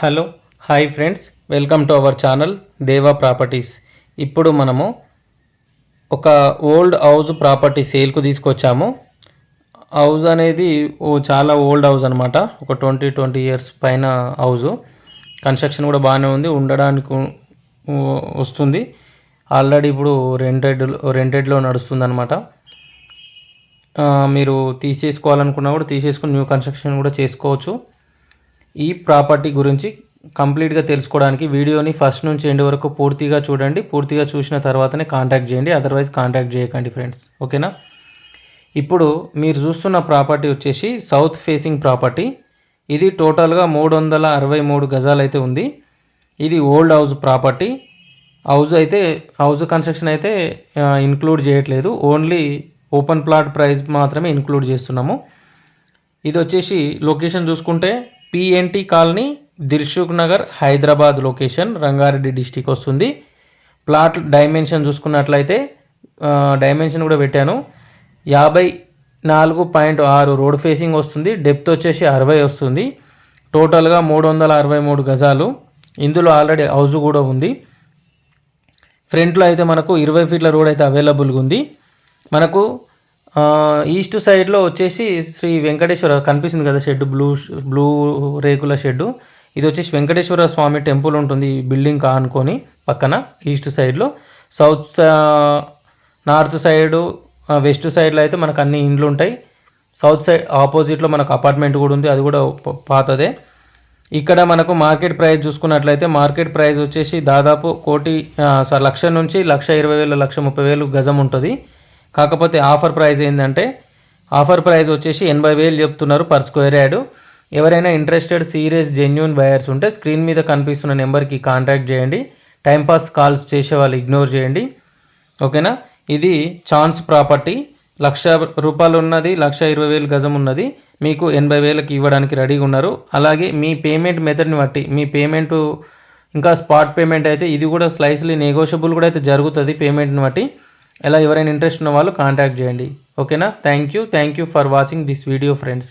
Hello hi friends. Welcome to our channel Deva properties. ఇప్పుడు మనము ఒక ఓల్డ్ హౌస్ ప్రాపర్టీ సేల్కు తీసుకొచ్చాము. హౌస్ అనేది ఓ చాలా ఓల్డ్ హౌస్ అనమాట ఒక ట్వంటీ ట్వంటీ ఇయర్స్ పైన హౌస్. కన్స్ట్రక్షన్ కూడా బాగానే ఉంది ఉండడానికి వస్తుంది. ఆల్రెడీ ఇప్పుడు రెంటెడ్ రెంటెడ్లో నడుస్తుంది అనమాట మీరు తీసేసుకోవాలనుకున్నా కూడా తీసేసుకుని న్యూ కన్స్ట్రక్షన్ కూడా చేసుకోవచ్చు. ఈ ప్రాపర్టీ గురించి కంప్లీట్గా తెలుసుకోవడానికి వీడియోని ఫస్ట్ నుంచి ఎండ్ వరకు పూర్తిగా చూడండి. పూర్తిగా చూసిన తర్వాతనే కాంటాక్ట్ చేయండి. అదర్వైజ్ కాంటాక్ట్ చేయకండి ఫ్రెండ్స్. ఓకేనా? ఇప్పుడు మీరు చూస్తున్న ప్రాపర్టీ వచ్చేసి సౌత్ ఫేసింగ్ ప్రాపర్టీ. ఇది టోటల్గా మూడు వందల అరవై మూడు గజాలు అయితే ఉంది. ఇది ఓల్డ్ హౌస్ ప్రాపర్టీ. హౌస్ అయితే హౌస్ కన్స్ట్రక్షన్ అయితే ఇంక్లూడ్ చేయట్లేదు. ఓన్లీ ఓపెన్ ప్లాట్ ప్రైస్ మాత్రమే ఇంక్లూడ్ చేస్తున్నాము. ఇది వచ్చేసి లొకేషన్ చూసుకుంటే PNT colony Dilsukh Nagar Hyderabad location Rangareddy district వస్తుంది. ప్లాట్ డైమెన్షన్ చూసుకున్నట్లయితే డైమెన్షన్ కూడా పెట్టాను. యాభై నాలుగు పాయింట్ ఆరు రోడ్ ఫేసింగ్ వస్తుంది. డెప్త్ వచ్చేసి అరవై వస్తుంది. టోటల్గా మూడు వందల అరవై మూడు గజాలు. ఇందులో ఆల్రెడీ హౌస్ కూడా ఉంది. ఫ్రంట్లో అయితే మనకు ఇరవై ఫీట్ల రోడ్ అయితే అవైలబుల్గా ఉంది. మనకు ఈస్ట్ సైడ్లో వచ్చేసి శ్రీ వెంకటేశ్వర కనిపిస్తుంది కదా షెడ్ బ్లూ బ్లూ రేకుల షెడ్ ఇది వచ్చేసి వెంకటేశ్వర స్వామి టెంపుల్ ఉంటుంది ఈ బిల్డింగ్ అనుకొని పక్కన ఈస్ట్ సైడ్లో. సౌత్ నార్త్ సైడు వెస్ట్ సైడ్లో అయితే మనకు అన్ని ఇండ్లు ఉంటాయి. సౌత్ సైడ్ ఆపోజిట్లో మనకు అపార్ట్మెంట్ కూడా ఉంది అది కూడా పాతదే. ఇక్కడ మనకు మార్కెట్ ప్రైస్ చూసుకున్నట్లయితే మార్కెట్ ప్రైస్ వచ్చేసి దాదాపు కోటి లక్ష నుంచి లక్ష ఇరవై వేల లక్ష ముప్పై వేలు గజం ఉంటుంది. కాకపోతే ఆఫర్ ప్రైస్ ఏంటంటే ఆఫర్ ప్రైస్ వచ్చేసి ఎనభై వేలు చెప్తున్నారు పర్ స్క్వేర్ యార్డ్. ఎవరైనా ఇంట్రెస్టెడ్ సీరియస్ జెన్యున్ బయర్స్ ఉంటే స్క్రీన్ మీద కనిపిస్తున్న నెంబర్కి కాంటాక్ట్ చేయండి. టైంపాస్ కాల్స్ చేసే వాళ్ళు ఇగ్నోర్ చేయండి. ఓకేనా? ఇది ఛాన్స్ ప్రాపర్టీ. లక్ష రూపాయలు ఉన్నది లక్ష ఇరవై వేలు గజం ఉన్నది. మీకు ఎనభై వేలకు ఇవ్వడానికి రెడీగా ఉన్నారు. అలాగే మీ పేమెంట్ మెథడ్ని బట్టి మీ పేమెంట్ ఇంకా స్పాట్ పేమెంట్ అయితే ఇది కూడా స్లైస్లీ నెగోషియబుల్ కూడా అయితే జరుగుతుంది పేమెంట్ని బట్టి. ఎలా ఎవరైనా ఇంట్రెస్ట్ ఉన్న వాళ్ళు కాంటాక్ట్ చేయండి. ఓకేనా thank you thank you for watching this video friends